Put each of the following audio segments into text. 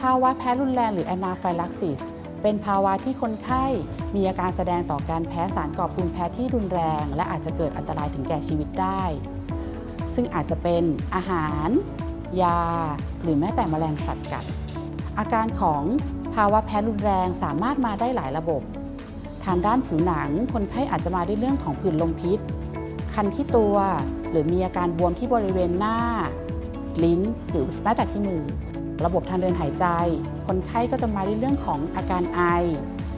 ภาวะแพ้รุนแรงหรือแอนาไฟลักซิสเป็นภาวะที่คนไข้มีอาการแสดงต่อการแพ้สารก่อภูมิแพ้ที่รุนแรง และอาจจะเกิดอันตรายถึงแก่ชีวิตได้ ซึ่งอาจจะเป็นอาหาร ยา หรือแม้แต่แมลงสัตว์กัด อาการของภาวะแพ้รุนแรงสามารถมาได้หลายระบบ ทางด้านผิวหนังคนไข้อาจจะมาด้วยเรื่องของผื่นลมพิษ คันที่ตัว หรือมีอาการบวมที่บริเวณหน้า ลิ้นหรือแม้แต่ที่มือ ระบบทางเดินหายใจ คนไข้ก็จะมาด้วยเรื่องของอาการไอ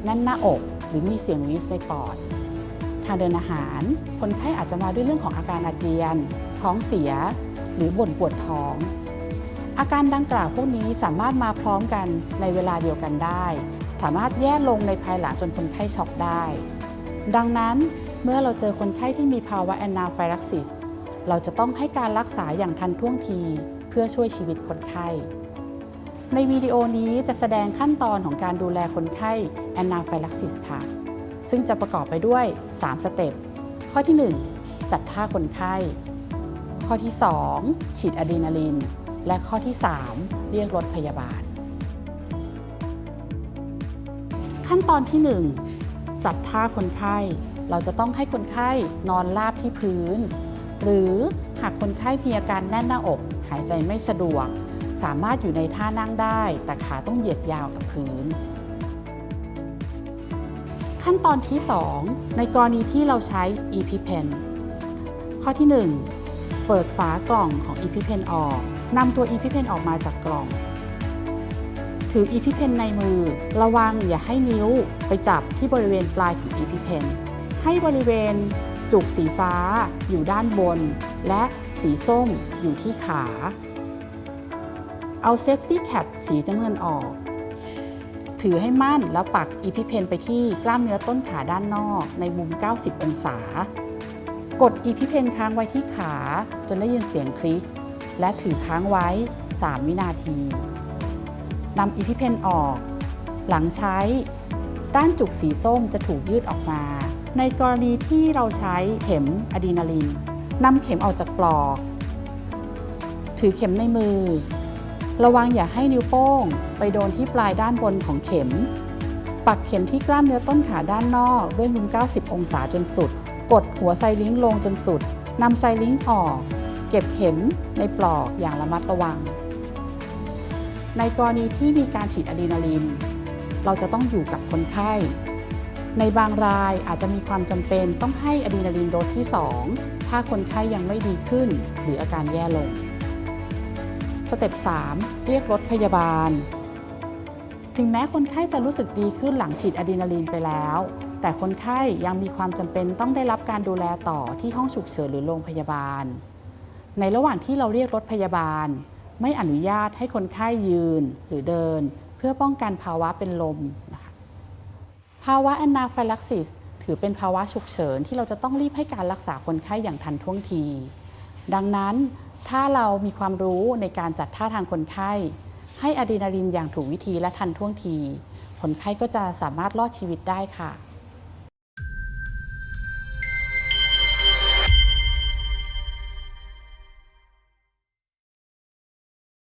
แน่นหน้าอก หรือมีเสียงวีสในปอด ทางเดินอาหาร คนไข้อาจจะมาด้วยเรื่องของอาการอาเจียน ท้องเสีย หรือบ่นปวดท้อง อาการดังกล่าวพวกนี้สามารถมาพร้อมกันในเวลาเดียวกันได้ สามารถแย่ลงในภายหลังจนคนไข้ช็อกได้ ดังนั้นเมื่อเราเจอคนไข้ที่มีภาวะแอนนาไฟลักซิส เราจะต้องให้การรักษาอย่างทันท่วงทีเพื่อช่วยชีวิตคนไข้ ในวิดีโอนี้จะแสดงขั้นตอนของการดูแลคนไข้แอนนาไฟลักซิสค่ะ ซึ่งจะประกอบไปด้วย 3 สเต็ป ข้อที่ 1 จัดท่าคนไข้ ข้อที่ 2 ฉีดอะดรีนาลีนและข้อที่ 3 เรียกรถพยาบาล ขั้นตอนที่ 1 จัดท่าคนไข้ เราจะต้องให้คนไข้นอนราบที่พื้น หรือหากคนไข้มีอาการแน่นหน้าอก หายใจไม่สะดวก สามารถอยู่ในท่านั่งได้ แต่ขาต้องเหยียดยาวกับพื้น ขั้นตอนที่ 2 ในกรณีที่เราใช้ EpiPen ข้อที่ 1 เปิดฝากล่องของ EpiPen ออกนำตัว EpiPen ออกมาจากกล่อง ถือ EpiPen ในมือ ระวังอย่าให้นิ้วไปจับที่บริเวณปลายของ EpiPen ให้บริเวณจุกสีฟ้าอยู่ด้านบน และสีส้มอยู่ที่ขา เอา Safety Cap สีน้ำเงินออก ถือให้มั่นแล้วปัก EpiPen ไปที่กล้ามเนื้อต้นขาด้านนอกในมุม 90 องศา กด EpiPen ค้างไว้ที่ขาจนได้ยินเสียงคลิก และถือค้างไว้ 3 วินาทีนำ EpiPen ออก หลังใช้ ด้านจุกสีส้มจะถูกยืดออกมา ในกรณีที่เราใช้เข็มอะดรีนาลินนำเข็มออกจากปลอก ถือเข็มในมือ ระวังอย่าให้นิ้วโป้ง ไปโดนที่ปลายด้านบนของเข็ม ปักเข็มที่กล้ามเนื้อต้นขาด้านนอกด้วยมุม 90 องศาจนสุด กดหัวไซลิงลงจนสุดนำไซลิงออก เก็บเข็มในปลอกอย่างระมัดระวัง ในกรณีที่มีการฉีดอะดรีนาลีน เราจะต้องอยู่กับคนไข้ ในบางรายอาจจะมีความจำเป็นต้องให้อะดรีนาลีนโดสที่ 2 ถ้าคนไข้ยังไม่ดีขึ้นหรืออาการแย่ลง สเต็ป 3 เรียกรถพยาบาล ถึงแม้คนไข้จะรู้สึกดีขึ้นหลังฉีดอะดรีนาลีนไปแล้ว แต่คนไข้ยังมีความจำเป็นต้องได้รับการดูแลต่อที่ห้องฉุกเฉินหรือโรงพยาบาล ในระหว่างที่เราเรียกรถพยาบาล ไม่อนุญาตให้คนไข้ยืนหรือเดิน เพื่อป้องกันภาวะเป็นลมนะคะภาวะแอนนาไฟลักซิสถือเป็นภาวะฉุกเฉินที่เราจะต้องรีบให้การรักษาคนไข้อย่างทันท่วงที ดังนั้น ถ้าเรามีความรู้ในการจัดท่าทางคนไข้ ให้อะดรีนาลินอย่างถูกวิธีและทันท่วงที คนไข้ก็จะสามารถรอดชีวิตได้ค่ะ